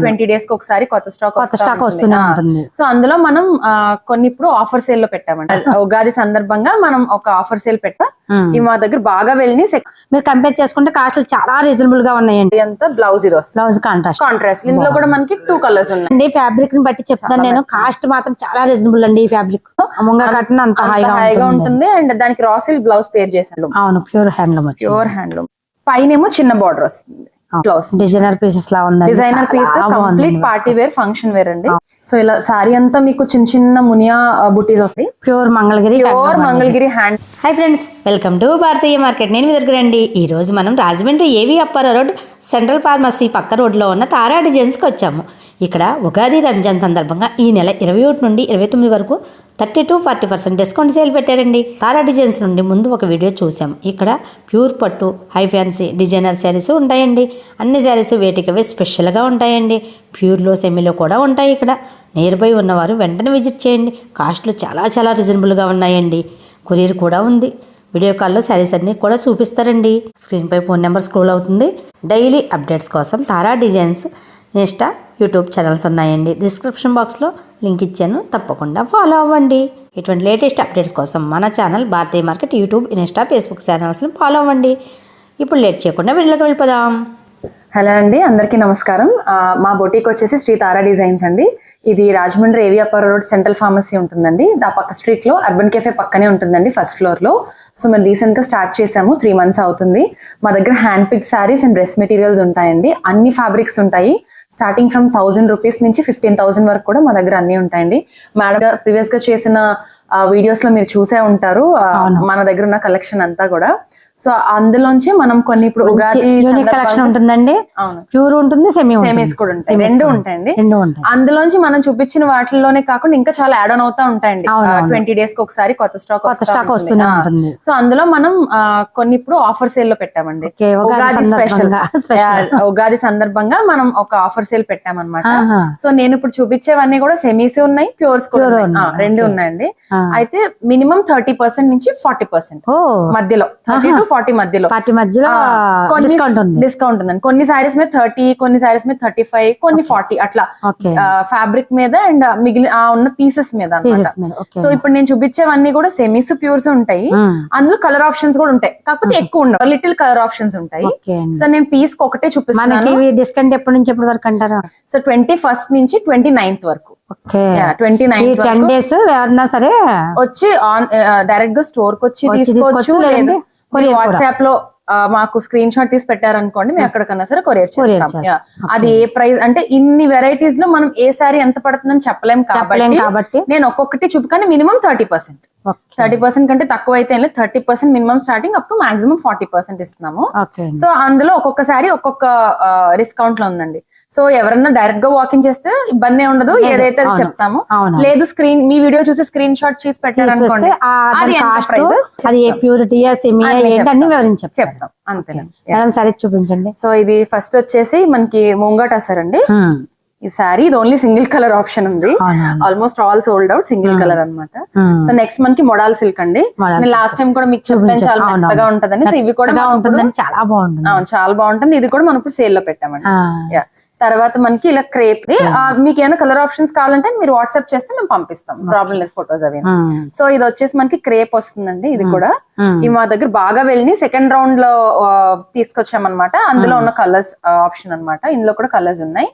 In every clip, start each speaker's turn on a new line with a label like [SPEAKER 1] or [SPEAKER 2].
[SPEAKER 1] Twenty డేస్కి ఒకసారి కొత్త స్టాక్
[SPEAKER 2] కొత్త స్టాక్ వస్తూనే ఉంటుంది.
[SPEAKER 1] సో అందులో మనం కొన్ని ఇప్పుడు ఆఫర్ సేల్లో పెట్టామండి ఉగాది సందర్భంగా మనం ఒక ఆఫర్ సేల్ పెట్టా. ఇవి మా దగ్గర బాగా వెళ్ళి
[SPEAKER 2] మీరు కంపేర్ చేసుకుంటే కాస్ట్లు చాలా రీజనబుల్గా ఉన్నాయండి.
[SPEAKER 1] అంతా బ్లౌజ్ ఇది వస్తుంది.
[SPEAKER 2] Blouse contrast.
[SPEAKER 1] కాంట్రాస్ట్. ఇందులో కూడా మనకి టూ కలర్స్ ఉన్నాయి.
[SPEAKER 2] ఫ్యాబ్రిక్ని బట్టి చెప్తాను నేను. కాస్ట్ మాత్రం చాలా రీజనబుల్ అండి ఈ ఫ్యాబ్రిక్. ముంగ కట్టిన అంత హాయిగా ఉంటుంది.
[SPEAKER 1] అండ్ దానికి రాసిల్ బ్లౌజ్ పేర్ చేసాను
[SPEAKER 2] అవును ప్యూర్ హ్యాండ్లూమ్
[SPEAKER 1] ప్యూర్ హ్యాండ్లూమ్ పైన ఏమో చిన్న బార్డర్ వస్తుంది. బ్లౌజ్
[SPEAKER 2] డిజైనర్ పీసెస్ లా ఉందండి.
[SPEAKER 1] Designer piece. Complete party wear function wear అండి. సో ఇలా సారీ అంతా మీకు చిన్న చిన్న మునియా బుటీస్ వస్తాయి.
[SPEAKER 2] Pure Mangalagiri
[SPEAKER 1] pure Mangalagiri hand
[SPEAKER 2] hi friends welcome to Bharatiya market. నేను మీ దగ్గర అండి. ఈ రోజు మనం రాజమండ్రి ఏవి అప్పార రోడ్ సెంట్రల్ ఫార్మసీ పక్క రోడ్లో ఉన్న తారా డిజైన్స్కి వచ్చాము. ఇక్కడ ఉగాది రంజాన్ సందర్భంగా ఈ నెల ఇరవై ఒకటి నుండి ఇరవై తొమ్మిది వరకు thirty to forty percent discount sale పెట్టారండి. తారా డిజైన్స్ నుండి ముందు ఒక వీడియో చూసాం ఇక్కడ ప్యూర్ పట్టు హై ఫ్యాన్సీ డిజైనర్ శారీస్ ఉంటాయండి. అన్ని శారీస్ వేటికవే స్పెషల్గా ఉంటాయండి. ప్యూర్లో సెమీలో కూడా ఉంటాయి ఇక్కడ. నియర్ బై ఉన్నవారు వెంటనే విజిట్ చేయండి. కాస్ట్లు చాలా చాలా రీజనబుల్గా ఉన్నాయండి. కొరియర్ కూడా ఉంది. వీడియో కాల్లో శారీస్ అన్నీ కూడా చూపిస్తారండి. స్క్రీన్పై ఫోన్ నెంబర్ స్క్రోల్ అవుతుంది. డైలీ అప్డేట్స్ కోసం Tara designs Insta YouTube channels ఉన్నాయండి. డిస్క్రిప్షన్ బాక్స్లో లింక్ ఇచ్చాను. తప్పకుండా ఫాలో అవ్వండి. ఇటువంటి లేటెస్ట్ అప్డేట్స్ కోసం మన channel Bharatiya market YouTube Insta Facebook ఛానల్స్ని follow అవ్వండి. ఇప్పుడు లేట్ చేయకుండా వీడియోకి వెళ్ళిపోదాం.
[SPEAKER 1] హలో అండి అందరికీ నమస్కారం. మా బొటీక్ వచ్చేసి శ్రీ తారా డిజైన్స్ అండి. ఇది రాజమండ్రి ఏవి అప్పర్ రోడ్ సెంట్రల్ ఫార్మసీ ఉంటుందండి. ఆ పక్క స్ట్రీట్లో అర్బన్ కెఫే పక్కనే ఉంటుందండి ఫస్ట్ ఫ్లోర్లో. సో మేము రీసెంట్గా స్టార్ట్ చేసాము త్రీ మంత్స్ అవుతుంది. మా దగ్గర hand pick saris and dress materials ఉంటాయండి. అన్ని ఫ్యాబ్రిక్స్ ఉంటాయి. స్టార్టింగ్ ఫ్రమ్ థౌసండ్ రూపీస్ నుంచి ఫిఫ్టీన్ థౌసండ్ వరకు కూడా మా దగ్గర అన్ని ఉంటాయండి. మేడం ప్రీవియస్గా చేసిన వీడియోస్లో మీరు చూసే ఉంటారు. మన దగ్గర ఉన్న కలెక్షన్ అంతా కూడా. సో అందులోంచి మనం కొన్ని ఇప్పుడు ఉగాది
[SPEAKER 2] యూనిక్ కలెక్షన్ ఉంటుందండి. ప్యూర్ ఉంటుంది సెమీ
[SPEAKER 1] సేమీస్ కూడా ఉంటాయి. రెండు ఉంటాయండి
[SPEAKER 2] రెండు ఉంటాయి.
[SPEAKER 1] అందులోంచి మనం చూపించిన వాటిల్లోనే కాకుండా ఇంకా చాలా యాడ్ ఆన్ అవుతా ఉంటాయండి. ట్వంటీ డేస్కి ఒకసారి కొత్త స్టాక్
[SPEAKER 2] కొత్త స్టాక్ వస్తూనే ఉంటుంది.
[SPEAKER 1] సో అందులో మనం కొన్ని ఇప్పుడు ఆఫర్ సేల్లో పెట్టామండి.
[SPEAKER 2] ఉగాది
[SPEAKER 1] స్పెషల్. ఉగాది సందర్భంగా మనం ఒక ఆఫర్ సేల్ పెట్టామన్నమాట. సో నేను ఇప్పుడు చూపించేవన్నీ కూడా సెమీస్ ఉన్నాయి ప్యూర్స్ కూడా. రెండు. ఉన్నాయండి. అయితే మినిమం థర్టీ పర్సెంట్ నుంచి ఫార్టీ పర్సెంట్ మధ్యలో. థర్టీ టు ఫార్టీ మధ్యలో
[SPEAKER 2] పార్టీ మధ్యలో డిస్కౌంట్ ఉంది.
[SPEAKER 1] డిస్కౌంట్ ఉందండి. కొన్ని సారీస్ మీద థర్టీ కొన్ని సారీస్ మీద థర్టీ ఫైవ్ కొన్ని ఫార్టీ అట్లా. ఫ్యాబ్రిక్ మీద అండ్ మిగిలిన ఆ ఉన్న పీసెస్ మీద సో ఇప్పుడు నేను చూపించేవన్నీ కూడా సెమీస్ ప్యూర్స్ ఉంటాయి. అందులో కలర్ ఆప్షన్స్ కూడా ఉంటాయి. కాకపోతే ఎక్కువ ఉండవు. లిటిల్ కలర్ ఆప్షన్స్ ఉంటాయి. సో నేను పీస్ ఒకటే
[SPEAKER 2] ఇవి డిస్కౌంట్ ఎప్పటి నుంచి ఎప్పటి వరకు అంటారు?
[SPEAKER 1] సో ట్వంటీ ఫస్ట్ నుంచి ట్వంటీ నైన్త్ వరకు. ట్వంటీ
[SPEAKER 2] టెన్ డేస్ ఎవరన్నా సరే
[SPEAKER 1] వచ్చి ఆన్ డైరెక్ట్గా స్టోర్కి వచ్చి
[SPEAKER 2] వచ్చి
[SPEAKER 1] తీసుకోవచ్చు. వాట్సాప్లో మాకు స్క్రీన్ షాట్ తీసి పెట్టారనుకోండి మేము ఎక్కడికన్నా సరే కొరియర్ చేస్తాం. అది ఏ ప్రైస్ అంటే ఇన్ని వెరైటీస్లో మనం ఏ సారీ ఎంత పడుతుందని చెప్పలేం
[SPEAKER 2] చెప్పలేం
[SPEAKER 1] కాబట్టి నేను ఒక్కొక్కటి చూపుకొని minimum thirty percent thirty percent కంటే తక్కువ అయితే thirty percent minimum starting up to maximum forty percent ఇస్తున్నాము. సో అందులో ఒక్కొక్క సారీ ఒక్కొక్క డిస్కౌంట్లో ఉందండి. సో ఎవరన్నా డైరెక్ట్గా వాకింగ్ చేస్తే ఇబ్బంది ఉండదు ఏదైతే. చెప్తాము. లేదు స్క్రీన్ మీ వీడియో చూసి స్క్రీన్ షాట్ చేసి పెట్టారనుకోండి అది
[SPEAKER 2] ఏ
[SPEAKER 1] చెప్తాం.
[SPEAKER 2] వివరించి చెప్తారు
[SPEAKER 1] చెప్తాం. అంతేనండి.
[SPEAKER 2] మేడం సరే చూపించండి.
[SPEAKER 1] సో ఇది ఫస్ట్ వచ్చేసి మనకి ముంగట అండి. ఈ సారీ ఇది ఓన్లీ సింగిల్ కలర్ ఆప్షన్ ఉంది. Almost all sold out single colour అన్నమాట.
[SPEAKER 2] ఉమ్.
[SPEAKER 1] సో నెక్స్ట్ మనకి మొడాల్ సిల్క్ అండి. లాస్ట్ టైం కూడా మీకు చెప్పాను. చాలా. మెత్తగా ఉంటదని. సో ఇవి కూడా
[SPEAKER 2] చాలా బాగుంటుంది.
[SPEAKER 1] చాలా బాగుంటుంది. ఇది కూడా మనం ఇప్పుడు సేల్లో పెట్టామండి. తర్వాత మనకి ఇలా క్రేప్ మీకు ఏమైనా కలర్ ఆప్షన్స్ కావాలంటే మీరు వాట్సాప్ చేస్తే మేము పంపిస్తాం. ప్రాబ్లం లేదు ఫొటోస్ అవి. సో ఇది వచ్చేసి మనకి క్రేప్ వస్తుందండి ఇది కూడా. ఇవి మా దగ్గర బాగా వెళ్ళి సెకండ్ రౌండ్లో ఆ, తీసుకొచ్చామన్నమాట. అందులో ఉన్న కలర్స్ ఆప్షన్ అన్నమాట. ఇందులో కూడా కలర్స్ ఉన్నాయి.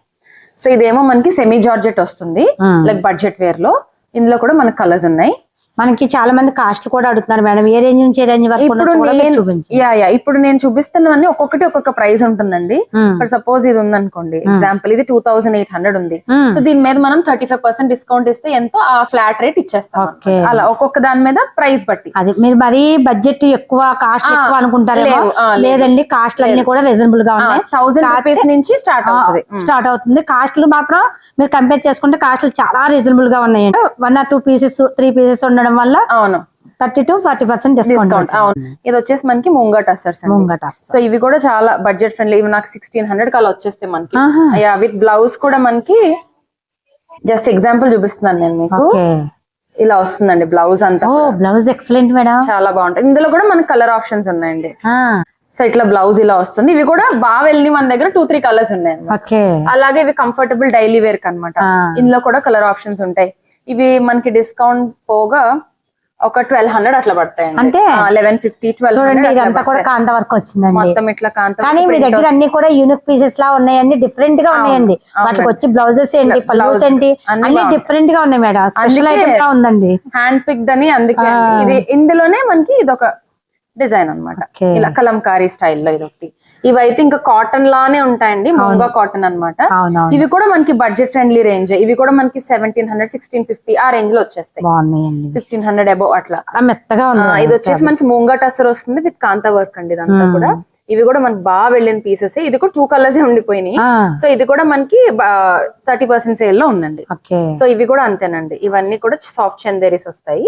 [SPEAKER 1] సో ఇదేమో మనకి సెమీ జార్జెట్ వస్తుంది. లైక్ బడ్జెట్ వేర్లో. ఇందులో కూడా మనకి కలర్స్ ఉన్నాయి.
[SPEAKER 2] మనకి చాలా మంది కాస్ట్ కూడా అడుగుతున్నారు మేడం. ఏ రేంజ్ నుంచి ఏ రేంజ్ వరకు
[SPEAKER 1] ఇప్పుడు నేను
[SPEAKER 2] చూపించండి.
[SPEAKER 1] Yeah yeah. ఇప్పుడు నేను చూపిస్తున్నవన్నీ ఒక్కొక్కటి ఒక్కొక్క ప్రైస్ ఉంటుందండి.
[SPEAKER 2] ఉమ్,
[SPEAKER 1] ఫర్ సపోజ్ ఇది ఉందనుకోండి. ఎగ్జాంపుల్ ఇది టూ థౌసండ్ ఎయిట్ హండ్రెడ్ ఉంది. సో దీని మీద మనం థర్టీ ఫైవ్ పర్సెంట్ డిస్కౌంట్ ఇస్తే ఎంతో ఆ ఫ్లాట్ రేట్ ఇచ్చేస్తాం. అలా ఒక్కొక్క దాని మీద ప్రైస్ బట్టి.
[SPEAKER 2] అది మీరు మరీ బడ్జెట్ ఎక్కువ కాస్ట్ ఎక్కువ
[SPEAKER 1] లేదు.
[SPEAKER 2] లేదండి కాస్ట్లు అన్ని కూడా రీజనబుల్గా ఉన్నాయి.
[SPEAKER 1] థౌసండ్ రూపీస్ నుంచి స్టార్ట్ అవుతుంది.
[SPEAKER 2] స్టార్ట్ అవుతుంది. కాస్ట్లు మాత్రం మీరు కంపేర్ చేసుకుంటే కాస్ట్లు చాలా రీజనబుల్గా ఉన్నాయండి. One or two pieces three pieces ఉండడం వల్ల
[SPEAKER 1] అవును.
[SPEAKER 2] Thirty to forty percent
[SPEAKER 1] discount అవును. ఇది వచ్చేసి మనకి ముంగట్ అసర్స్
[SPEAKER 2] ముంగట
[SPEAKER 1] సో ఇవి కూడా చాలా బడ్జెట్ ఫ్రెండ్లీ ఇవి నాకు సిక్స్టీన్ హండ్రెడ్ కలా వచ్చేస్తాయి మనకి. యా విత్ బ్లౌజ్ కూడా మనకి జస్ట్ ఎగ్జాంపుల్ చూపిస్తున్నాను నేను మీకు. ఇలా వస్తుందండి బ్లౌజ్ అంతా.
[SPEAKER 2] Blouse excellent madam.
[SPEAKER 1] చాలా బాగుంటుంది ఇందులో కూడా మనకి కలర్ ఆప్షన్స్ ఉన్నాయండి. సో ఇట్లా బ్లౌజ్ ఇలా వస్తుంది. ఇవి కూడా బాగా వెళ్ళి మన దగ్గర టూ త్రీ కలర్స్ ఉన్నాయి అలాగే ఇవి కంఫర్టబుల్ డైలీ వేర్ అనమాట. ఇందులో కూడా కలర్ ఆప్షన్స్ ఉంటాయి. ఇవి మనకి డిస్కౌంట్ పోగా ఒక ట్వెల్వ్ హండ్రెడ్ అట్లా పడతాయండి
[SPEAKER 2] అంటే?
[SPEAKER 1] లెవెన్ ఫిఫ్టీ ట్వెల్వ్
[SPEAKER 2] చూడండి ఇదంతా కూడా కాంత వర్క్ వచ్చిందండి
[SPEAKER 1] మొత్తం ఇట్లా కాంత
[SPEAKER 2] కానీ మీ దగ్గర అన్ని కూడా యూనిక్ పీసెస్ లా ఉన్నాయండి డిఫరెంట్గా ఉన్నాయండి. వాటికి వచ్చి బ్లౌజెస్ ఏంటి పల్లూస్
[SPEAKER 1] blouse
[SPEAKER 2] ఏంటి
[SPEAKER 1] అన్ని.
[SPEAKER 2] డిఫరెంట్గా ఉన్నాయి మేడం స్పెషల్ ఐటమ్గా ఉందండి
[SPEAKER 1] హ్యాండ్ పిక్డ్ అని అందుకే. ఇది ఇందులోనే మనకి ఇది ఒక డిజైన్ అన్నమాట.
[SPEAKER 2] Okay.
[SPEAKER 1] ఇలా కలంకారీ స్టైల్లో ఇది ఒకటి ఇవైతే ఇంకా కాటన్ లానే ఉంటాయండి ముంగా కాటన్ అన్నమాట.
[SPEAKER 2] అవునవును.
[SPEAKER 1] ఇవి కూడా మనకి బడ్జెట్ ఫ్రెండ్లీ రేంజ్ ఇవి కూడా మనకి సెవెంటీన్ హండ్రెడ్ సిక్స్టీన్ ఫిఫ్టీ ఆ రేంజ్లో వచ్చేస్తాయి. ఫిఫ్టీన్ హండ్రెడ్ అబౌవ్ అట్లా.
[SPEAKER 2] మెత్తగా
[SPEAKER 1] ఇది వచ్చేసి మనకి మూంగా టసర్ వస్తుంది విత్ కాంతా వర్క్ అండి ఇదంతా. కూడా. ఇవి కూడా మనకి బాగా వెళ్ళిన పీసెస్ ఇది కూడా టూ కలర్స్ ఉండిపోయినాయి. సో ఇది కూడా మనకి థర్టీ పర్సెంట్ సేల్లో ఉందండి. సో ఇవి కూడా అంతేనండి. ఇవన్నీ కూడా సాఫ్ట్ చందేరీస్ వస్తాయి.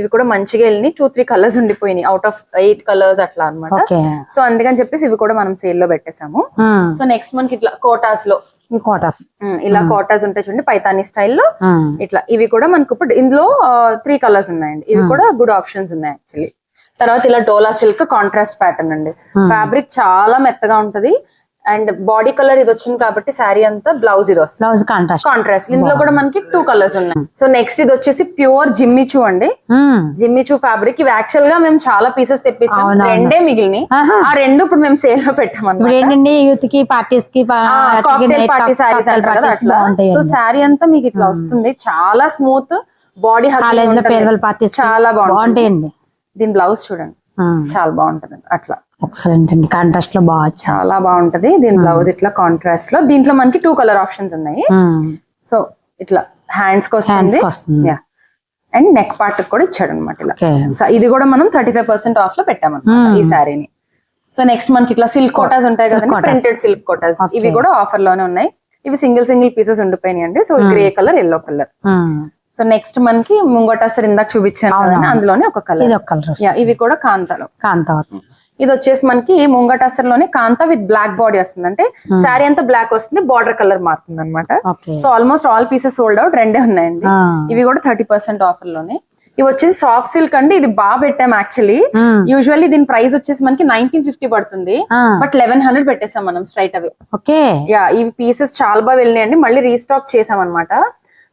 [SPEAKER 1] ఇవి కూడా మంచిగా వెళ్ళి టూ త్రీ కలర్స్ ఉండిపోయినాయి. అవుట్ ఆఫ్ ఎయిట్ కలర్స్ అట్లా అన్నమాట.
[SPEAKER 2] ఓకే.
[SPEAKER 1] సో అందుకని చెప్పేసి ఇవి కూడా మనం సేల్లో పెట్టేసాము సో నెక్స్ట్ మనకి ఇట్లా
[SPEAKER 2] కోటాస్లో. కోటస్
[SPEAKER 1] ఇలా కోటాస్ ఉంటాయి చూడండి పైతానీ స్టైల్లో ఇట్లా. ఇవి కూడా మనకు ఇప్పుడు ఇందులో త్రీ కలర్స్ ఉన్నాయండి. ఇవి కూడా గుడ్ ఆప్షన్స్ ఉన్నాయి యాక్చువల్లీ తర్వాత ఇలా డోలా సిల్క్ కాంట్రాస్ట్ ప్యాటర్న్ అండి. ఫ్యాబ్రిక్ చాలా మెత్తగా ఉంటది. అండ్ బాడీ కలర్ ఇది వచ్చింది కాబట్టి శారీ అంతా బ్లౌజ్ ఇది వస్తుంది.
[SPEAKER 2] బ్లౌజ్ కాంట్రాస్ట్
[SPEAKER 1] కాంట్రాస్ట్ ఇందులో కూడా మనకి టూ కలర్స్ ఉన్నాయి. సో నెక్స్ట్ ఇది వచ్చేసి ప్యూర్ జిమ్మిచూ అండి. జిమ్మిచూ ఫ్యాబ్రిక్ ఇవి యాక్చువల్గా మేము చాలా పీసెస్ తెప్పించాం. రెండే మిగిలినాయి.
[SPEAKER 2] ఆహా.
[SPEAKER 1] ఆ రెండు ఇప్పుడు మేము సేల్లో
[SPEAKER 2] ఏంటండి? యూత్కి
[SPEAKER 1] పార్టీస్కి పార్టీ సారీస్ అంటారు కదా అట్లా. సో శారీ అంతా మీకు ఇట్లా వస్తుంది. చాలా స్మూత్ బాడీ చాలా
[SPEAKER 2] బాగుంటాయండి.
[SPEAKER 1] దీని బ్లౌజ్ చూడండి. చాలా బాగుంటది. అట్లా.
[SPEAKER 2] ఎక్సలెంట్ అండి. కాంట్రాస్ట్లో బాగా
[SPEAKER 1] చాలా బాగుంటది. దీని బ్లౌజ్ ఇట్లా కాంట్రాస్ట్లో. దీంట్లో మనకి టూ కలర్ ఆప్షన్స్ ఉన్నాయి. సో ఇట్లా హ్యాండ్స్కి
[SPEAKER 2] హ్యాండ్స్
[SPEAKER 1] వస్తుంది.
[SPEAKER 2] వస్తుంది
[SPEAKER 1] అండ్ నెక్ పార్ట్ కూడా ఇచ్చాడు అనమాట ఇలా ఇది కూడా మనం థర్టీ ఫైవ్ పర్సెంట్ ఆఫ్లో పెట్టామన్నమాట ఈ శారీని సో నెక్స్ట్ మనకి ఇట్లా సిల్క్ కోటాస్ ఉంటాయి కదండి. Printed silk kotas. ఇవి కూడా ఆఫర్లోనే ఉన్నాయి. ఇవి సింగిల్ సింగిల్ పీసెస్ ఉండిపోయినాయి అండి so grey colour yellow colour so next మనకి ముంగటాసర్ ఇందాక చూపించాను అందులోనే ఒక కలర్
[SPEAKER 2] ఒక కలర్
[SPEAKER 1] ఇవి కూడా కాంతాలో.
[SPEAKER 2] కాంత వర్క్.
[SPEAKER 1] ఇది వచ్చేసి మనకి ముంగటాసర్లోనే కాంత విత్ బ్లాక్ బాడీ వస్తుంది. అంటే శారీ అంతా బ్లాక్ వస్తుంది బార్డర్ కలర్ మారుతుంది అనమాట so almost all pieces sold out రెండే ఉన్నాయండి. ఇవి కూడా థర్టీ పర్సెంట్ ఆఫర్లోనే ఇవి వచ్చేసి సాఫ్ట్ సిల్క్ అండి. ఇది బాగా పెట్టాం యాక్చువల్లీ యూజువల్లీ దీని ప్రైస్ వచ్చేసి మనకి నైన్టీన్ ఫిఫ్టీ పడుతుంది. బట్ లెవెన్ హండ్రెడ్ పెట్టేసాం మనం స్ట్రైట్ అవే
[SPEAKER 2] ఓకే
[SPEAKER 1] యా ఇవి పీసెస్ చాలా బాగా వెళ్ళినాయండి. మళ్ళీ రీస్టాక్ చేసాం అనమాట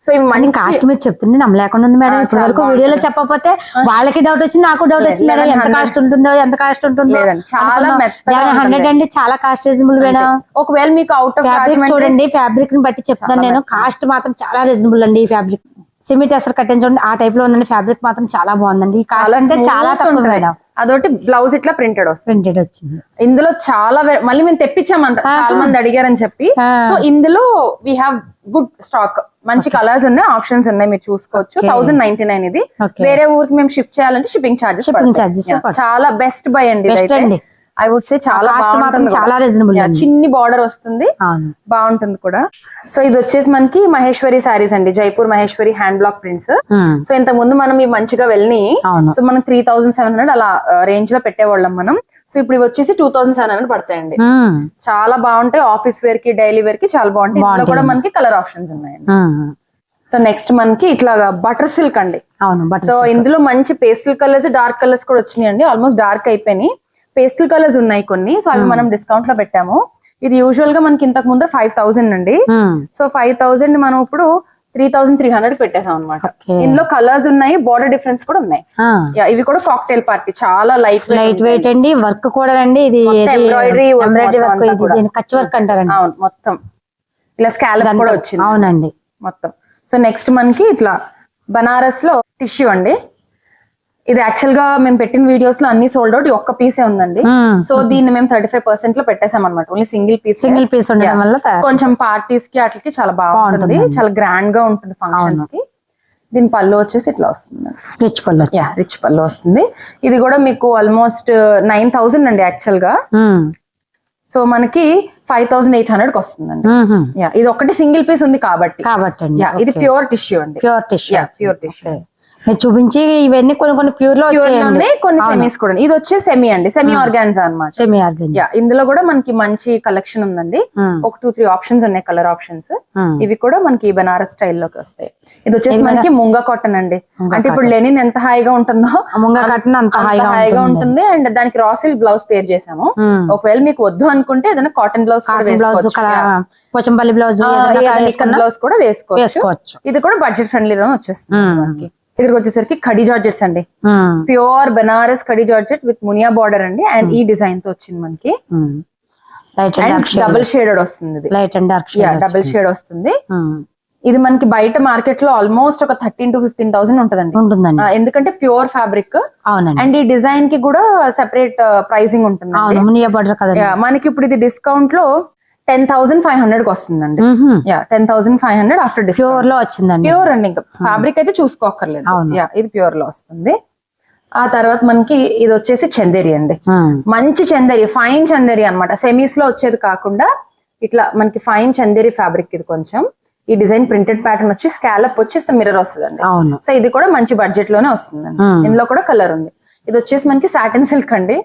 [SPEAKER 1] సో ఇవి
[SPEAKER 2] కాస్ట్ మీరు చెప్తుంది నమ్మలేకుండా ఉంది మేడం. ఇప్పటి వరకు వీడియోలో చెప్పకపోతే వాళ్ళకి డౌట్ వచ్చింది నాకు డౌట్ వచ్చింది మేడం. ఎంత
[SPEAKER 1] 1100
[SPEAKER 2] కాస్ట్ ఉంటుందో ఎంత కాస్ట్ ఉంటుందో
[SPEAKER 1] చాలా
[SPEAKER 2] హండ్రెడ్. అండి చాలా కాస్ట్ రీజనబుల్ మేడం.
[SPEAKER 1] ఒకవేళ మీకు అవుట్ ఆఫ్
[SPEAKER 2] ఫ్యాబ్రిక్ చూడండి ఫ్యాబ్రిక్ని బట్టి చెప్తాను నేను. కాస్ట్ మాత్రం చాలా రీజనబుల్ అండి ఈ ఫ్యాబ్రిక్ సిమెంట్ అసలు కట్టిన చూడండి ఆ టైప్లో ఉందండి. ఫ్యాబ్రిక్ మాత్రం చాలా బాగుందండి. కాస్ట్ అంటే చాలా తక్కువ మేడం.
[SPEAKER 1] అదొకటి బ్లౌజ్ ఇట్లా ప్రింటెడ్ వస్తుంది.
[SPEAKER 2] ప్రింటెడ్ వచ్చింది.
[SPEAKER 1] ఇందులో చాలా మళ్ళీ మేము తెప్పించామంట చాలా మంది అడిగారని చెప్పి. సో ఇందులో వీ హ్యావ్ గుడ్ స్టాక్ మంచి కలర్స్ ఉన్నాయి ఆప్షన్స్ ఉన్నాయి మీరు చూసుకోవచ్చు. థౌసండ్ నైన్టీ నైన్ ఇది. వేరే ఊరికి మేము షిఫ్ట్ చేయాలంటే షిప్పింగ్ చార్జెస్
[SPEAKER 2] పడతాయి.
[SPEAKER 1] చాలా బెస్ట్ బై అండి.
[SPEAKER 2] అండి
[SPEAKER 1] వుడ్ సే చాలా
[SPEAKER 2] చాలా. రీజనబుల్ అండి.
[SPEAKER 1] చిన్ని బార్డర్ వస్తుంది. బాగుంటుంది కూడా. సో ఇది వచ్చేసి మనకి మహేశ్వరి సారీస్ అండి. Jaipur Maheshwari hand block prints so ఇంత ముందు మనం ఈ మంచిగా వెళ్ళి సో మనం త్రీ థౌసండ్ సెవెన్ హండ్రెడ్ అలా రేంజ్లో పెట్టేవాళ్ళం మనం. సో ఇప్పుడు ఇవి వచ్చేసి టూ థౌసండ్ సెవెన్ హండ్రెడ్ పడతాయండి.
[SPEAKER 2] ఉమ్,
[SPEAKER 1] చాలా బాగుంటాయి. ఆఫీస్ వేర్కి డైలీ వేర్కి చాలా బాగుంటాయి. ఇందులో. కూడా మనకి కలర్ ఆప్షన్స్ ఉన్నాయండి. సో నెక్స్ట్ మనకి ఇట్లా బటర్ సిల్క్ అండి.
[SPEAKER 2] అవును
[SPEAKER 1] సో ఇందులో మంచి పేస్టల్ కలర్స్ డార్క్ కలర్స్ కూడా వచ్చినాయండి. ఆల్మోస్ట్ డార్క్ అయిపోయినాయి. పేస్టల్ కలర్స్ ఉన్నాయి కొన్ని. సో అవి మనం డిస్కౌంట్లో పెట్టాము. ఇది యూజువల్గా మనకి ఇంతకు ముందు ఫైవ్ థౌసండ్ అండి. సో ఫైవ్ థౌసండ్ మనం ఇప్పుడు త్రీ థౌసండ్ త్రీ హండ్రెడ్ పెట్టేసాం అనమాట. ఇందులో కలర్స్ ఉన్నాయి బార్డర్ డిఫరెన్స్ కూడా ఉన్నాయి. Yeah, ఇవి కూడా కాక్టైల్ పార్టీ చాలా లైట్
[SPEAKER 2] లైట్ వెయిట్ అండి. వర్క్ కూడా అండి ఇది ఎంబ్రాయిడరీ వర్క్. దీని కచ్ వర్క్ అంటారండి.
[SPEAKER 1] అవును మొత్తం. ఇలా స్కాలప్ కూడా వచ్చింది.
[SPEAKER 2] అవునండి.
[SPEAKER 1] మొత్తం. సో నెక్స్ట్ మనకి ఇట్లా బనారస్లో టిష్యూ అండి. ఇది యాక్చువల్గా మేము పెట్టిన వీడియోస్లో అన్ని సోల్డ్ అవుట్ ఒక్క పీసే ఉందండి. సో దీన్ని మేము థర్టీ ఫైవ్ పర్సెంట్లో పెట్టేసాం అనమాట only single piece
[SPEAKER 2] single piece ఉండడం వల్ల.
[SPEAKER 1] కొంచెం పార్టీస్కి అట్లకి చాలా బాగుంటుంది. చాలా గ్రాండ్గా ఉంటుంది ఫంక్షన్స్కి. దీని పళ్ళు వచ్చేసి ఇట్లా వస్తుంది.
[SPEAKER 2] రిచ్ పళ్ళు
[SPEAKER 1] రిచ్ పళ్ళు వస్తుంది. ఇది కూడా మీకు ఆల్మోస్ట్ నైన్ థౌసండ్ అండి
[SPEAKER 2] యాక్చువల్గా.
[SPEAKER 1] సో మనకి ఫైవ్ థౌసండ్ ఎయిట్ హండ్రెడ్కి వస్తుందండి. ఇది ఒకటి సింగిల్ పీస్ ఉంది కాబట్టి.
[SPEAKER 2] కాబట్టి
[SPEAKER 1] ఇది ప్యూర్ టిష్యూ అండి.
[SPEAKER 2] ప్యూర్ టిష్యూ
[SPEAKER 1] ప్యూర్ టిష్యూ
[SPEAKER 2] చూపించి ఇవన్నీ కొన్ని కొన్ని
[SPEAKER 1] ప్యూర్లో కొన్ని సెమీస్ కూడా. ఇది వచ్చే సెమీ అండి. సెమీ ఆర్గాన్జా అన్నమాట.
[SPEAKER 2] సెమీ ఆర్గన్
[SPEAKER 1] యా ఇందులో కూడా మనకి మంచి కలెక్షన్ ఉందండి. ఒక టూ త్రీ ఆప్షన్స్ ఉన్నాయి కలర్ ఆప్షన్స్ ఇవి కూడా మనకి బనారస్ స్టైల్లోకి వస్తాయి. ఇది వచ్చేసి మనకి ముంగా కాటన్ అండి. అంటే ఇప్పుడు లెనిన్ ఎంత హాయిగా ఉంటుందో
[SPEAKER 2] ముంగ కట్టిన అంత హాయిగా
[SPEAKER 1] ఉంటుంది. అండ్ దానికి రాసిల్ బ్లౌజ్ పేర్ చేసాము ఒకవేళ మీకు వద్దు అనుకుంటే ఏదైనా కాటన్ బ్లౌజ్ కూడా
[SPEAKER 2] బ్లౌజ్
[SPEAKER 1] వేసుకోవచ్చు.
[SPEAKER 2] పోచంపల్లి బ్లౌజ్
[SPEAKER 1] బ్లౌజ్ కూడా వేసుకోవచ్చు. ఇది కూడా బడ్జెట్ ఫ్రెండ్లీ వచ్చేస్తుంది. మనకి. ఇక్కడికి వచ్చేసరికి కడి జార్జెట్స్ అండి. Pure Banaras kadi georgette with muniya border అండి. అండ్ ఈ డిజైన్తో వచ్చింది మనకి. డబుల్ షేడెడ్ వస్తుంది
[SPEAKER 2] light and dark
[SPEAKER 1] double shade వస్తుంది. ఇది మనకి బయట మార్కెట్లో ఆల్మోస్ట్ ఒక థర్టీన్ టు ఫిఫ్టీన్ థౌసండ్ ఉంటదండి.
[SPEAKER 2] ఉంటుందండి.
[SPEAKER 1] ఎందుకంటే ప్యూర్ ఫ్యాబ్రిక్
[SPEAKER 2] అవునండి.
[SPEAKER 1] అండ్ ఈ డిజైన్కి కూడా సెపరేట్ ప్రైసింగ్ ఉంటుంది మనకి ఇప్పుడు ఇది డిస్కౌంట్లో టెన్ థౌసండ్ ఫైవ్ హండ్రెడ్కి వస్తుందండి yeah ten thousand five hundred after
[SPEAKER 2] ప్యూర్లో వచ్చిందండి.
[SPEAKER 1] ప్యూర్ అండి ఇంకా. ఫ్యాబ్రిక్ అయితే చూసుకోక్కర్లేదు.
[SPEAKER 2] అవును.
[SPEAKER 1] యా ఇది ప్యూర్లో వస్తుంది. ఆ తర్వాత మనకి ఇది వచ్చేసి చందేరి అండి. మంచి చందేరి ఫైన్ చందేరి అన్నమాట. సెమీస్లో వచ్చేది కాకుండా ఇట్లా మనకి ఫైన్ చందేరి ఫ్యాబ్రిక్ ఇది కొంచెం. ఈ డిజైన్ ప్రింటెడ్ ప్యాటర్న్ వచ్చి స్కాలప్ వచ్చి మిర్రర్ వస్తుందండి. సో ఇది కూడా మంచి బడ్జెట్లోనే వస్తుందండి. ఇందులో కూడా కలర్ ఉంది. ఇది వచ్చేసి మనకి సాటిన్ సిల్క్ అండి.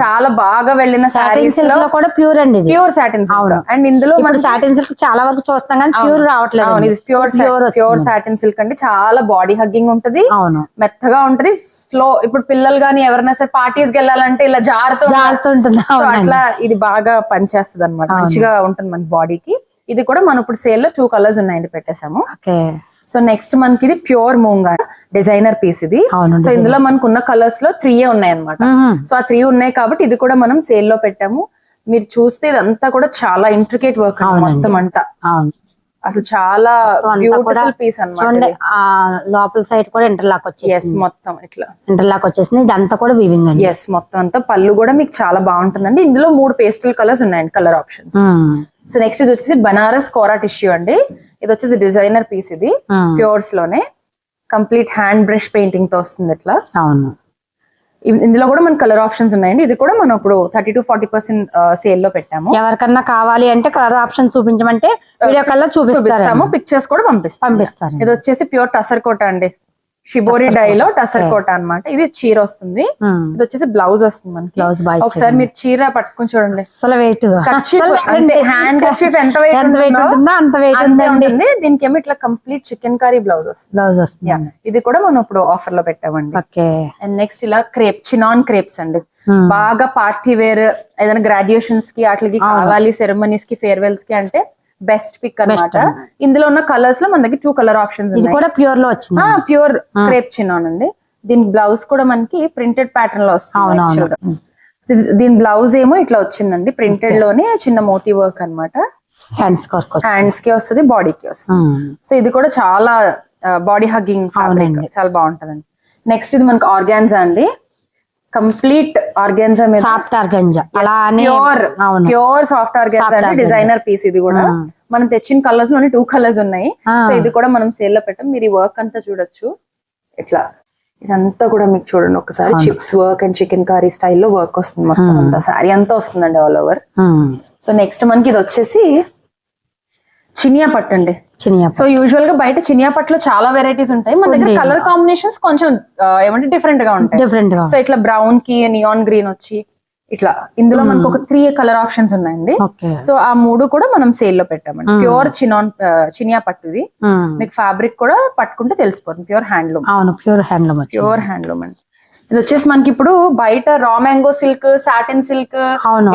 [SPEAKER 1] చాలా బాగా వెళ్ళిన
[SPEAKER 2] సాటిన్ సిల్క్లో కూడా ప్యూర్ అండి
[SPEAKER 1] ప్యూర్ సాటిన్ సిల్క్. అండ్ ఇందులో మనకి
[SPEAKER 2] సాటిన్ సిల్క్ చాలా వరకు చూస్తాం కానీ ప్యూర్ రావట్లేదు
[SPEAKER 1] అవును, ఇది pure
[SPEAKER 2] pure
[SPEAKER 1] pure satin silk అండి. చాలా బాడీ హగ్గింగ్ ఉంటది.
[SPEAKER 2] అవును.
[SPEAKER 1] మెత్తగా ఉంటది. ఫ్లో ఇప్పుడు పిల్లలు గానీ ఎవరైనా సరే పార్టీస్కి వెళ్ళాలంటే ఇలా జారుతూ
[SPEAKER 2] జారుతుంటుంది.
[SPEAKER 1] అట్లా ఇది బాగా పనిచేస్తుంది అనమాట. మంచిగా ఉంటుంది మన బాడీకి ఇది కూడా మనం ఇప్పుడు సేల్లో టూ కలర్స్ ఉన్నాయండి పెట్టేసాము
[SPEAKER 2] ఓకే.
[SPEAKER 1] సో నెక్స్ట్ మనకి ఇది ప్యూర్ మూంగా డిజైనర్ పీస్ ఇది. సో ఇందులో మనకు ఉన్న కలర్స్లో త్రీ ఉన్నాయి అనమాట. సో ఆ త్రీ ఉన్నాయి కాబట్టి ఇది కూడా మనం సేల్లో పెట్టాము. మీరు చూస్తే ఇదంతా కూడా చాలా ఇంట్రికేట్ వర్క్. మొత్తం అంతా. అసలు చాలా బ్యూటిఫుల్ పీస్ అనమాట
[SPEAKER 2] ఆ లోపల సైడ్ కూడా ఇంటర్లాక్
[SPEAKER 1] ఎస్
[SPEAKER 2] వచ్చేసింది.
[SPEAKER 1] మొత్తం ఇట్లా.
[SPEAKER 2] ఇంటర్లాక్ వచ్చేసింది. ఇదంతా కూడా వీవింగ్ అండి.
[SPEAKER 1] ఎస్ మొత్తం అంతా. పళ్ళు కూడా మీకు చాలా బాగుంటుందండి. ఇందులో మూడు పేస్టల్ కలర్స్ ఉన్నాయండి కలర్ ఆప్షన్స్. సో నెక్స్ట్ ఇది వచ్చేసి బనారస్ కోరా టిష్యూ అండి. ఇది వచ్చేసి డిజైనర్ పీస్ ఇది. ప్యూర్స్లోనే. కంప్లీట్ హ్యాండ్ బ్రష్ పెయింటింగ్తో వస్తుంది ఇట్లా.
[SPEAKER 2] అవును.
[SPEAKER 1] ఇందులో కూడా మన కలర్ ఆప్షన్స్ ఉన్నాయండి. ఇది కూడా మనం ఇప్పుడు థర్టీ టు ఫార్టీ పర్సెంట్ సేల్లో పెట్టాము.
[SPEAKER 2] ఎవరికన్నా కావాలి అంటే కలర్ ఆప్షన్ చూపించమంటే వీడియో కల్లా చూపిస్తారు
[SPEAKER 1] చూపిస్తాము. పిక్చర్స్ కూడా పంపిస్తాం
[SPEAKER 2] పంపిస్తారు
[SPEAKER 1] ఇది వచ్చేసి ప్యూర్ టసర్ కోట అండి. షిబోరి డై లో టసర్ కోట అన్నమాట. ఇది చీర వస్తుంది. ఇది వచ్చేసి బ్లౌజ్ వస్తుంది మనకి.
[SPEAKER 2] బ్లౌజ్ బాయ్
[SPEAKER 1] ఒకసారి మీరు చీర పట్టుకుని చూడండి.
[SPEAKER 2] అసలు వెయిట్
[SPEAKER 1] హ్యాండ్ కర్చీఫ్ ఎంత వెయిట్
[SPEAKER 2] అంత వెయిట్
[SPEAKER 1] ఉంటుంది. దీనికి ఏమో ఇట్లా కంప్లీట్ చికెన్ కర్రీ బ్లౌజ్ వస్తుంది.
[SPEAKER 2] బ్లౌజ్ వస్తుంది.
[SPEAKER 1] ఇది కూడా మనం ఇప్పుడు ఆఫర్లో పెట్టామండి.
[SPEAKER 2] ఓకే.
[SPEAKER 1] అండ్ నెక్స్ట్ ఇలా క్రేప్ చినాన్ క్రేప్స్ అండి. బాగా పార్టీ వేర్ ఏదైనా గ్రాడ్యుయేషన్స్కి వాటికి కావాలి సెరమనీస్కి ఫేర్వెల్స్కి అంటే బెస్ట్ పిక్ అన్నమాట. ఇందులో ఉన్న కలర్స్లో మన దగ్గర టూ కలర్ ఆప్షన్స్
[SPEAKER 2] ఇది కూడా ప్యూర్లో వచ్చింది.
[SPEAKER 1] ప్యూర్ క్రేప్ చినాన్ అండి. దీని బ్లౌజ్ కూడా మనకి ప్రింటెడ్ ప్యాటర్న్లో వస్తుంది దీని బ్లౌజ్ ఏమో ఇట్లా వచ్చిందండి. ప్రింటెడ్లోనే చిన్న మోతీ వర్క్ అన్నమాట.
[SPEAKER 2] హ్యాండ్స్
[SPEAKER 1] హ్యాండ్స్కి వస్తుంది బాడీకి వస్తుంది. సో ఇది కూడా చాలా బాడీ హగ్గింగ్. చాలా బాగుంటదండి. నెక్స్ట్ ఇది మనకి ఆర్గాన్జా అండి. కంప్లీట్ ఆర్గాన్జా
[SPEAKER 2] సాఫ్ట్ ఆర్గంజా అలా అని
[SPEAKER 1] pure pure soft organza. Designer piece ఇది కూడా. మనం తెచ్చిన కలర్స్లోనే టూ కలర్స్ ఉన్నాయి. సో ఇది కూడా మనం సేల్లో పెట్టాం. మీరు ఈ వర్క్ అంతా చూడొచ్చు. ఇట్లా. ఇదంతా కూడా మీకు చూడండి ఒకసారి. Chips work and chicken curry స్టైల్లో వర్క్ వస్తుంది మొత్తం అంతా. సారీ అంతా వస్తుందండి ఆల్ ఓవర్. సో నెక్స్ట్ మనకి ఇది వచ్చేసి చినియా పట్టు అండి
[SPEAKER 2] చినియా
[SPEAKER 1] సో యూజువల్గా బయట చినియా పట్టులో చాలా వెరైటీస్ ఉంటాయి. మన దగ్గర. కలర్ కాంబినేషన్స్ కొంచెం ఏమంటే డిఫరెంట్గా ఉంటాయి.
[SPEAKER 2] డిఫరెంట్గా.
[SPEAKER 1] సో ఇట్లా బ్రౌన్కి నియాన్ గ్రీన్ వచ్చి ఇట్లా. ఇందులో మనకు ఒక త్రీ కలర్ ఆప్షన్స్ ఉన్నాయండి. సో ఆ మూడు కూడా మనం సేల్లో పెట్టామండి. ప్యూర్ చినాన్ చినియా పట్టుది మీకు ఫ్యాబ్రిక్ కూడా పట్టుకుంటే తెలిసిపోతుంది. ప్యూర్ హ్యాండ్లూమ్
[SPEAKER 2] అవును ప్యూర్ హ్యాండ్లూమ్
[SPEAKER 1] ప్యూర్ హ్యాండ్లూమ్ అండి. ఇది వచ్చేసి మనకి ఇప్పుడు బయట raw mango silk satin silk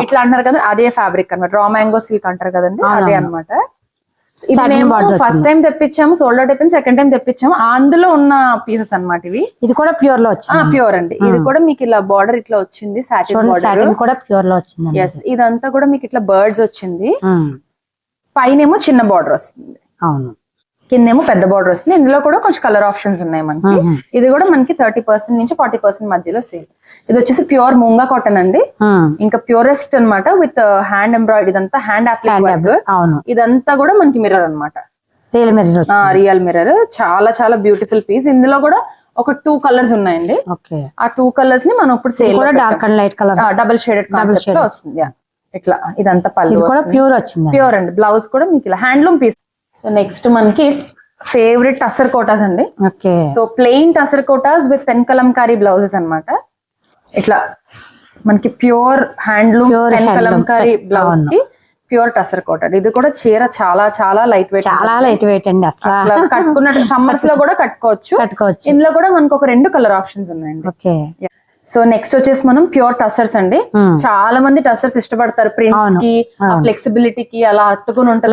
[SPEAKER 1] ఇట్లా అంటారు కదా అదే ఫ్యాబ్రిక్ అన్నమాట. రా మ్యాంగో సిల్క్ అంటారు కదండి అదే అన్నమాట ఇది
[SPEAKER 2] Satin
[SPEAKER 1] మేము
[SPEAKER 2] border
[SPEAKER 1] ఫస్ట్ టైం తెప్పించాము సోల్డ్ అవుట్ అయిపోయింది సెకండ్ టైం తెప్పించాము అందులో ఉన్న పీసెస్ అన్నమాట ఇవి.
[SPEAKER 2] ఇది కూడా ప్యూర్లో వచ్చింది.
[SPEAKER 1] ప్యూర్ అండి. ఇది కూడా మీకు ఇలా బార్డర్ ఇట్లా వచ్చింది సాటిన్ బార్డర్
[SPEAKER 2] కూడా ప్యూర్లో వచ్చింది
[SPEAKER 1] ఎస్ ఇదంతా కూడా మీకు ఇట్లా బర్డ్స్ వచ్చింది. పైనేమో చిన్న బార్డర్ వస్తుంది.
[SPEAKER 2] అవును.
[SPEAKER 1] కిందేమో పెద్ద బార్డర్ వస్తుంది. ఇందులో కూడా కొంచెం కలర్ ఆప్షన్స్ ఉన్నాయి మనకి. ఇది కూడా మనకి థర్టీ పర్సెంట్ నుంచి ఫార్టీ పర్సెంట్ మధ్యలో సేల్ ఇది వచ్చేసి ప్యూర్ మూంగా కాటన్ అండి. ఇంకా ప్యూరెస్ట్ అన్నమాట విత్ హ్యాండ్ ఎంబ్రాయిడరీ ఇదంతా హ్యాండ్ అప్లిక్
[SPEAKER 2] అవును.
[SPEAKER 1] ఇదంతా కూడా మనకి మిర్రర్ అన్నమాట.
[SPEAKER 2] రియల్ మిర్రర్
[SPEAKER 1] రియల్ మిర్రర్ చాలా చాలా బ్యూటిఫుల్ పీస్ ఇందులో కూడా ఒక టూ కలర్స్ ఉన్నాయండి. ఆ టూ కలర్స్ని మనం ఇప్పుడు సేల్
[SPEAKER 2] కూడా dark and light colour
[SPEAKER 1] double shaded కాన్సెప్ట్లో వస్తుంది. ఇట్లా. ఇదంతా
[SPEAKER 2] కూడా ప్యూర్ వచ్చింది
[SPEAKER 1] ప్యూర్ అండి. బ్లౌజ్ కూడా మీకు ఇలా హ్యాండ్లూమ్ పీస్ సో నెక్స్ట్ మనకి ఫేవరెట్ టసర్ కోటాస్ అండి.
[SPEAKER 2] Okay.
[SPEAKER 1] So plain tussar kotas with pen kalamkari blouses అన్నమాట. ఇట్లా మనకి pure handloom pen. Kalamkari blouse. కి ప్యూర్ టసర్ కోట ఇది కూడా చీర చాలా చాలా లైట్ వెయిట్
[SPEAKER 2] చాలా లైట్ వెయిట్ అండి అసలు.
[SPEAKER 1] కట్టుకున్నట్టు సమ్మర్స్లో కూడా కట్టుకోవచ్చు.
[SPEAKER 2] కట్టుకోవచ్చు.
[SPEAKER 1] ఇందులో కూడా మనకు ఒక రెండు కలర్ ఆప్షన్స్ ఉన్నాయండి.
[SPEAKER 2] ఓకే.
[SPEAKER 1] సో నెక్స్ట్ వచ్చేసి మనం ప్యూర్ టసర్స్ అండి. చాలా మంది టసర్స్ ఇష్టపడతారు.
[SPEAKER 2] ప్రింట్స్కి.
[SPEAKER 1] ఫ్లెక్సిబిలిటీ కి అలా అత్తుకుని ఉంటుంది.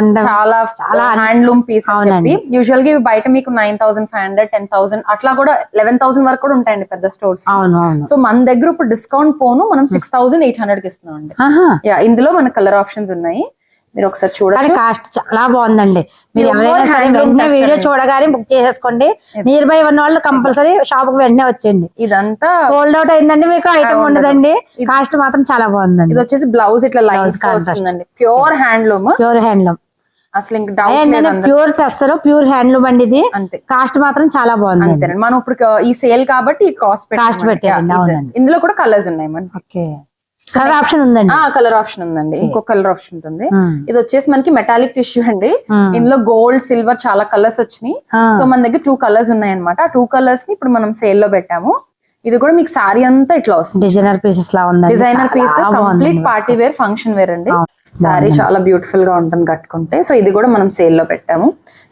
[SPEAKER 2] ఉండడం.
[SPEAKER 1] చాలా
[SPEAKER 2] చాలా
[SPEAKER 1] హ్యాండ్లూమ్ పీస్ అని యూజువల్గా ఇవి బయట మీకు nine thousand five hundred ten thousand అట్లా కూడా లెవెన్ థౌసండ్ వరకు కూడా ఉంటాయండి పెద్ద స్టోర్స్ సో మన దగ్గర ఇప్పుడు డిస్కౌంట్ పోను మనం సిక్స్ థౌసండ్ ఎయిట్ హండ్రెడ్కి ఇస్తున్నాం అండి ఇందులో మన కలర్ ఆప్షన్స్ ఉన్నాయి. మీరు ఒకసారి చూడొచ్చు.
[SPEAKER 2] కాస్ట్ చాలా బాగుందండి. మీరు ఎవరైనా సరే వెంటనే వీడియో. చూడగానే బుక్ చేసేసుకోండి. నియర్ బై ఉన్న వాళ్ళు కంపల్సరీ షాప్కి వెంటనే వచ్చేయండి.
[SPEAKER 1] ఇదంతా
[SPEAKER 2] సోల్డ్ అవుట్ అయిందండి మీకు ఐటమ్
[SPEAKER 1] ఉండదు.
[SPEAKER 2] ఉండదండి. కాస్ట్ మాత్రం చాలా బాగుందండి.
[SPEAKER 1] ఇది వచ్చేసి బ్లౌజ్ ఇట్లా లైన్స్. వస్తుందండి. ప్యూర్ హ్యాండ్లూమ్
[SPEAKER 2] ప్యూర్ హ్యాండ్లూమ్
[SPEAKER 1] అసలు ఇంక doubt.
[SPEAKER 2] Pure tussar pure handloom అండి ఇది.
[SPEAKER 1] అంతే.
[SPEAKER 2] కాస్ట్ మాత్రం చాలా బాగుంది
[SPEAKER 1] అంతేనండి. మనం ఇప్పుడు ఈ సేల్ కాబట్టి కాస్ట్
[SPEAKER 2] పెట్టారండి, అవునండి.
[SPEAKER 1] ఇందులో కూడా కలర్స్ ఉన్నాయి మనకి
[SPEAKER 2] ఓకే. కలర్ ఆప్షన్ ఉందండి.
[SPEAKER 1] ఆ కలర్ ఆప్షన్ ఉందండి. ఇంకో కలర్ ఆప్షన్ ఉంటుంది. ఇది వచ్చేసి మనకి మెటాలిక్ టిష్యూ అండి. ఇందులో గోల్డ్ సిల్వర్ చాలా కలర్స్ వచ్చినాయి. సో మన దగ్గర టూ కలర్స్ ఉన్నాయి అనమాట ఆ టూ కలర్స్ని ఇప్పుడు మనం సేల్లో పెట్టాము. ఇది కూడా మీకు సారీ అంతా ఇట్లా వస్తుంది.
[SPEAKER 2] డిజైనర్ పీసెస్ లా ఉందండి.
[SPEAKER 1] డిజైనర్ పీస్
[SPEAKER 2] చాలా
[SPEAKER 1] complete. Party wear function wear అండి. సారీ చాలా బ్యూటిఫుల్గా ఉంటుంది కట్టుకుంటే. సో ఇది కూడా మనం సేల్లో పెట్టాము.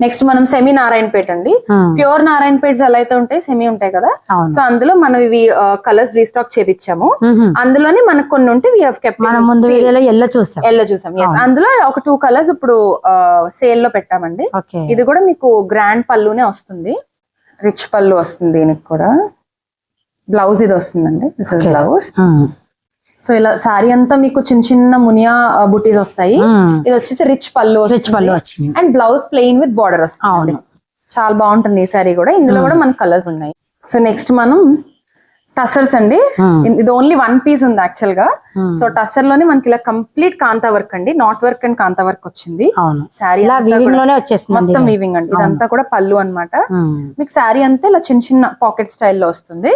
[SPEAKER 1] నెక్స్ట్ మనం సెమీ నారాయణపేట అండి. ప్యూర్ నారాయణపేట్స్ ఎలా అయితే ఉంటాయి సెమీ ఉంటాయి కదా. సో అందులో మనం ఇవి కలర్స్ రీస్టాక్ చేపించాము. అందులోనే మనకు కొన్ని ఉంటే వి హావ్ కెప్ట్
[SPEAKER 2] మనం ముందు వీడియోలో ఎల్లో చూసాం.
[SPEAKER 1] ఎల్లో చూసాం. Yes. అందులో ఒక టూ కలర్స్ ఇప్పుడు సేల్లో పెట్టామండి. ఇది కూడా మీకు గ్రాండ్ పళ్ళునే వస్తుంది. రిచ్ పళ్ళు వస్తుంది దీనికి కూడా. బ్లౌజ్ ఇది వస్తుందండి. This is. బ్లౌజ్. సో ఇలా సారీ అంతా మీకు చిన్న చిన్న మునియా బుటీస్ వస్తాయి. ఇది వచ్చేసి రిచ్ పళ్ళు
[SPEAKER 2] రిచ్ పళ్ళు వచ్చింది.
[SPEAKER 1] And blouse plain with border వస్తుంది. చాలా బాగుంటుంది ఈ సారీ కూడా. ఇందులో కూడా మనకు కలర్స్ ఉన్నాయి. సో నెక్స్ట్ మనం టసర్స్ అండి. ఇది ఓన్లీ వన్ పీస్ ఉంది
[SPEAKER 2] యాక్చువల్గా.
[SPEAKER 1] సో టసర్లోనే మనకి ఇలా కంప్లీట్ కాంతా వర్క్ అండి. Knot work and kantha work వచ్చింది. శారీ మొత్తం వీవింగ్ అండి. ఇదంతా కూడా పళ్ళు అన్నమాట.
[SPEAKER 2] ఉమ్.
[SPEAKER 1] మీకు శారీ అంతా ఇలా చిన్న చిన్న పాకెట్ స్టైల్లో వస్తుంది.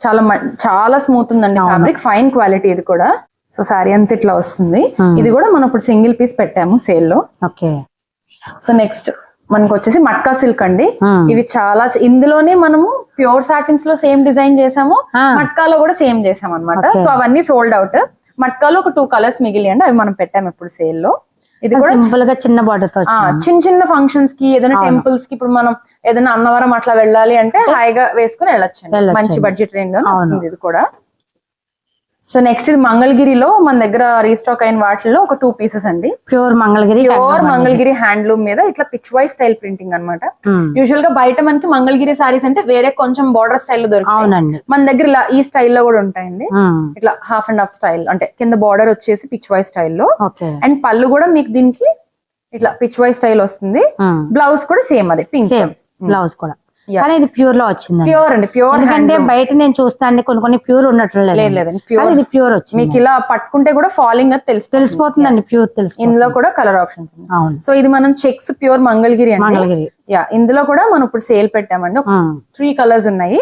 [SPEAKER 1] చాలా చాలా స్మూత్ ఉందండి. ఫ్యాబ్రిక్ ఫైన్ క్వాలిటీ ఇది కూడా సో శారీ అంతా ఇట్లా వస్తుంది
[SPEAKER 2] Hmm.
[SPEAKER 1] ఇది కూడా మనం ఇప్పుడు సింగిల్ పీస్ పెట్టాము సేల్లో
[SPEAKER 2] ఓకే
[SPEAKER 1] సో నెక్స్ట్ మనకు వచ్చేసి మట్కా సిల్క్ అండి
[SPEAKER 2] Hmm.
[SPEAKER 1] ఇవి చాలా ఇందులోనే మనము ప్యూర్ సాటిన్స్లో సేమ్ డిజైన్ చేసాము
[SPEAKER 2] Ah.
[SPEAKER 1] మట్కాలో కూడా సేమ్ చేసాం అనమాట. సో అవన్నీ సోల్డ్ అవుట్ మట్కాలో ఒక టూ కలర్స్ మిగిలియండి అవి మనం పెట్టాము ఇప్పుడు సేల్లో ఇది కూడా
[SPEAKER 2] సింపుల్గా చిన్న బార్డర్తో
[SPEAKER 1] చిన్న చిన్న ఫంక్షన్స్కి ఏదైనా. టెంపుల్స్కి ఇప్పుడు మనం ఏదైనా అన్నవరం అట్లా వెళ్ళాలి అంటే హాయిగా వేసుకుని వెళ్ళొచ్చు. మంచి బడ్జెట్ రేంజ్లో ఇది కూడా సో నెక్స్ట్ ఇది మంగళగిరిలో మన దగ్గర రీస్టాక్ అయిన వాటిల్లో ఒక టూ పీసెస్ అండి.
[SPEAKER 2] Pure Mangalagiri
[SPEAKER 1] pure. Mangalagiri handloom మీద ఇట్లా పిచ్ వై స్టైల్ ప్రింటింగ్ అన్నమాట.
[SPEAKER 2] ఉమ్.
[SPEAKER 1] యూజువల్గా బయట మనకి మంగళగిరి సారీస్ అంటే వేరే కొంచెం బార్డర్ స్టైల్ దొరుకుతాయి.
[SPEAKER 2] అవునండి.
[SPEAKER 1] మన దగ్గర ఇలా ఈ స్టైల్లో కూడా ఉంటాయండి.
[SPEAKER 2] ఉమ్.
[SPEAKER 1] ఇట్లా హాఫ్ అండ్ హాఫ్ స్టైల్ అంటే కింద బార్డర్ వచ్చేసి పిచ్ వై స్టైల్లో అండ్ పళ్ళు కూడా మీకు దీనికి ఇట్లా పిచ్ వై స్టైల్ వస్తుంది. బ్లౌజ్ కూడా సేమ్ అదే పింక్
[SPEAKER 2] బ్లౌజ్ కూడా.
[SPEAKER 1] Yeah.
[SPEAKER 2] కానీ ఇది ప్యూర్లో వచ్చిందండి.
[SPEAKER 1] ప్యూర్ అండి ప్యూర్
[SPEAKER 2] ఎందుకంటే బయట నేను చూస్తాను కొన్ని కొన్ని ప్యూర్ ఉన్నట్లు
[SPEAKER 1] లేదు
[SPEAKER 2] లేదు
[SPEAKER 1] లేదండి ప్యూర్
[SPEAKER 2] ఇది ప్యూర్ వచ్చింది.
[SPEAKER 1] మీకు ఇలా పట్టుకుంటే కూడా ఫాలింగ్ అది తెలుసు
[SPEAKER 2] తెలిసిపోతుందండి ప్యూర్ తెలిసిపోతుంది.
[SPEAKER 1] ఇందులో కూడా కలర్ ఆప్షన్స్
[SPEAKER 2] అవును.
[SPEAKER 1] సో ఇది మనం చెక్స్ ప్యూర్ మంగళగిరి అండి.
[SPEAKER 2] మంగళగిరి.
[SPEAKER 1] యా ఇందులో కూడా మనం ఇప్పుడు సేల్ పెట్టామండి. త్రీ కలర్స్ ఉన్నాయి.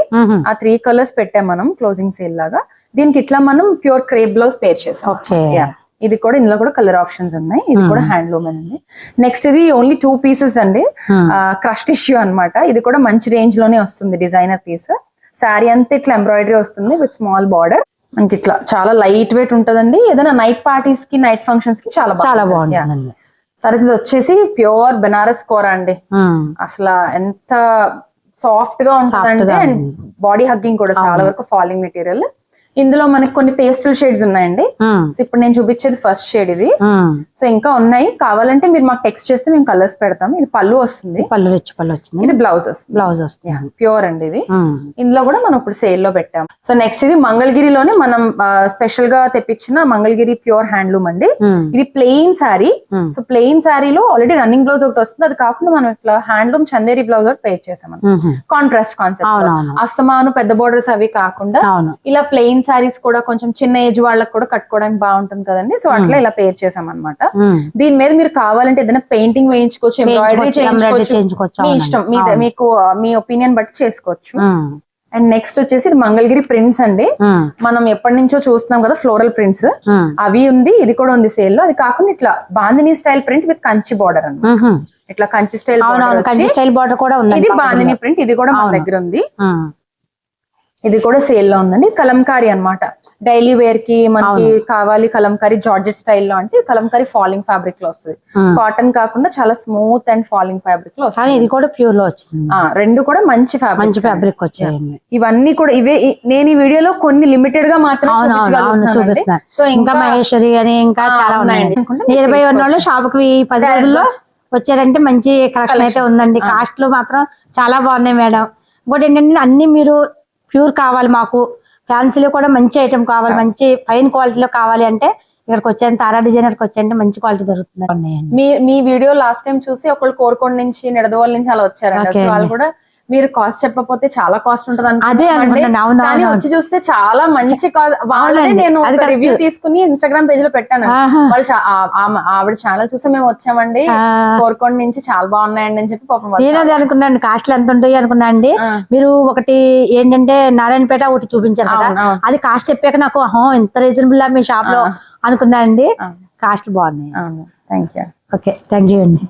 [SPEAKER 1] ఆ త్రీ కలర్స్ పెట్టాం మనం క్లోజింగ్ సేల్ లాగా. దీనికి ఇట్లా మనం ప్యూర్ క్రేప్ బ్లౌజ్ పేర్ చేసాం.
[SPEAKER 2] ఓకే.
[SPEAKER 1] యా ఇది కూడా ఇందులో కూడా కలర్ ఆప్షన్స్ ఉన్నాయి. ఇది కూడా హ్యాండ్లూమ్ అండి. నెక్స్ట్ ఇది ఓన్లీ టూ పీసెస్ అండి.
[SPEAKER 2] Hmm.
[SPEAKER 1] క్రష్ టిష్యూ అన్నమాట. ఇది కూడా మంచి రేంజ్లోనే వస్తుంది డిజైనర్ పీస్ శారీ అంతా ఇట్లా ఎంబ్రాయిడరీ వస్తుంది విత్ స్మాల్ బార్డర్ మనకి ఇట్లా చాలా లైట్ వెయిట్ ఉంటదండి. ఏదైనా నైట్ పార్టీస్కి నైట్ ఫంక్షన్స్కి చాలా
[SPEAKER 2] చాలా
[SPEAKER 1] బాగుంటుంది. తర్వాత ఇది వచ్చేసి ప్యూర్ బెనారస్ కోర అండి.
[SPEAKER 2] ఉమ్.
[SPEAKER 1] అసలు ఎంత సాఫ్ట్గా ఉంటుందంటే
[SPEAKER 2] గా
[SPEAKER 1] అండ్ బాడీ హగ్గింగ్ కూడా చాలా వరకు ఫాలింగ్ మెటీరియల్ ఇందులో మనకి కొన్ని పేస్టల్ షేడ్స్ ఉన్నాయండి. ఇప్పుడు నేను చూపించేది ఫస్ట్ షేడ్ ఇది. సో ఇంకా ఉన్నాయి. కావాలంటే మీరు మాకు టెక్స్ట్ చేస్తే మేము కలర్స్ పెడతాం. ఇది పళ్ళు వస్తుంది.
[SPEAKER 2] పళ్ళు రిచ్ పళ్ళు వచ్చింది.
[SPEAKER 1] ఇది బ్లౌజ్ వస్తుంది.
[SPEAKER 2] బ్లౌజ్ వస్తుంది.
[SPEAKER 1] ప్యూర్ అండి ఇది. ఇందులో కూడా మనం ఇప్పుడు సేల్లో పెట్టాం. సో నెక్స్ట్ ఇది మంగళగిరిలోనే మనం స్పెషల్గా తెప్పించిన మంగళగిరి ప్యూర్ హ్యాండ్లూమ్ అండి. ఇది ప్లెయిన్ శారీ. సో ప్లెయిన్ శారీలో ఆల్రెడీ రన్నింగ్ బ్లౌజ్ ఒకటి వస్తుంది. అది కాకుండా మనం ఇట్లా హ్యాండ్లూమ్ చందేరి బ్లౌజ్ ఒకటి పేర్ చేసాం. కాంట్రాస్ట్ కాన్సెప్ట్ అస్తమాను పెద్ద బోర్డర్స్ అవి కాకుండా ఇలా ప్లెయిన్ శారీస్ కూడా కొంచెం చిన్న ఏజ్ వాళ్ళకి కూడా కట్టుకోవడానికి బాగుంటుంది కదండి. సో అట్లా ఇలా పేర్ చేసాం అనమాట. దీని మీద మీరు కావాలంటే ఏదైనా పెయింటింగ్ వేయించుకోవచ్చు ఎంబ్రాయిడరీ
[SPEAKER 2] చేయించుకోవచ్చు,
[SPEAKER 1] మీ. ఇష్టం. మీకు మీ ఒపీనియన్ బట్టి చేసుకోవచ్చు. అండ్ నెక్స్ట్ వచ్చేసి ఇది మంగళగిరి ప్రింట్స్ అండి. మనం ఎప్పటి నుంచో చూస్తున్నాం కదా ఫ్లోరల్ ప్రింట్స్ అవి ఉంది ఇది కూడా ఉంది సేల్లో. అది కాకుండా ఇట్లా bandhani style print with Kanchi border అన్నమాట. ఇట్లా Kanchi style
[SPEAKER 2] Kanchi style border కూడా ఉంది
[SPEAKER 1] ఇది బాందిని ప్రింట్ ఇది కూడా మన దగ్గర ఉంది. ఇది కూడా సేల్లో ఉందండి. కలంకారీ అన్నమాట. డైలీ వేర్కి మనకి కావాలి కలంకారీ జార్జెట్ స్టైల్లో అంటే కలంకారీ ఫాలింగ్ ఫ్యాబ్రిక్లో వస్తుంది. కాటన్ కాకుండా చాలా స్మూత్ అండ్ ఫాలింగ్ ఫ్యాబ్రిక్లో
[SPEAKER 2] కానీ
[SPEAKER 1] వస్తుంది.
[SPEAKER 2] ఇది కూడా ప్యూర్లో వచ్చింది.
[SPEAKER 1] రెండు కూడా మంచి ఫ్యాబ్రిక్
[SPEAKER 2] మంచి ఫ్యాబ్రిక్ వచ్చాయండి.
[SPEAKER 1] ఇవన్నీ కూడా ఇవే నేను ఈ వీడియోలో కొన్ని లిమిటెడ్గా మాత్రం
[SPEAKER 2] చూపిస్తున్నారు.
[SPEAKER 1] సో
[SPEAKER 2] ఇంకా మహేశ్వరి అని ఇంకా చాలా
[SPEAKER 1] ఉన్నాయండి.
[SPEAKER 2] బై ఉన్న వాళ్ళు షాప్కి పది రోజుల్లో వచ్చారంటే మంచి కలెక్షన్ అయితే ఉందండి. కాస్ట్లో మాత్రం చాలా బాగున్నాయి మేడం ఇంకోటి ఏంటంటే అన్ని మీరు ప్యూర్ కావాలి మాకు. ఫ్యాన్సీలో కూడా మంచి ఐటమ్ కావాలి మంచి ఫైన్ క్వాలిటీలో కావాలి అంటే ఇక్కడికి వచ్చాను తారా డిజైనర్కి వచ్చాయంటే మంచి క్వాలిటీ దొరుకుతుంది.
[SPEAKER 1] మీ మీ వీడియో లాస్ట్ టైం చూసి ఒకళ్ళు కోరుకోండి నుంచి నిడదవోలు నుంచి అలా వచ్చారండి
[SPEAKER 2] Okay
[SPEAKER 1] వచ్చి వాళ్ళు. కూడా మీరు కాస్ట్ చెప్పకపోతే చాలా కాస్ట్ ఉంటది
[SPEAKER 2] అదే
[SPEAKER 1] కానీ వచ్చి చూస్తే చాలా మంచి కాస్ట్ వాళ్ళనే. నేను. రివ్యూ తీసుకుని ఇన్స్టాగ్రామ్ పేజ్లో పెట్టాను. వాళ్ళు ఆవిడ ఛానల్ చూసి మేము వచ్చామండి. కోరుకోండి నుంచి చాలా బాగున్నాయండి అని చెప్పి పాపం
[SPEAKER 2] నేను అది అనుకున్నాను. కాస్ట్లు ఎంత ఉంటాయి అనుకున్నా అండి. మీరు ఒకటి ఏంటంటే నారాయణపేట ఒకటి చూపించారు కదా. అది కాస్ట్ చెప్పాక నాకు "ఆహా, ఇంత రీజనబుల్ మీ షాప్లో అనుకున్నా అండి. కాస్ట్ బాగున్నాయి.
[SPEAKER 1] Thank you
[SPEAKER 2] okay thank you అండి.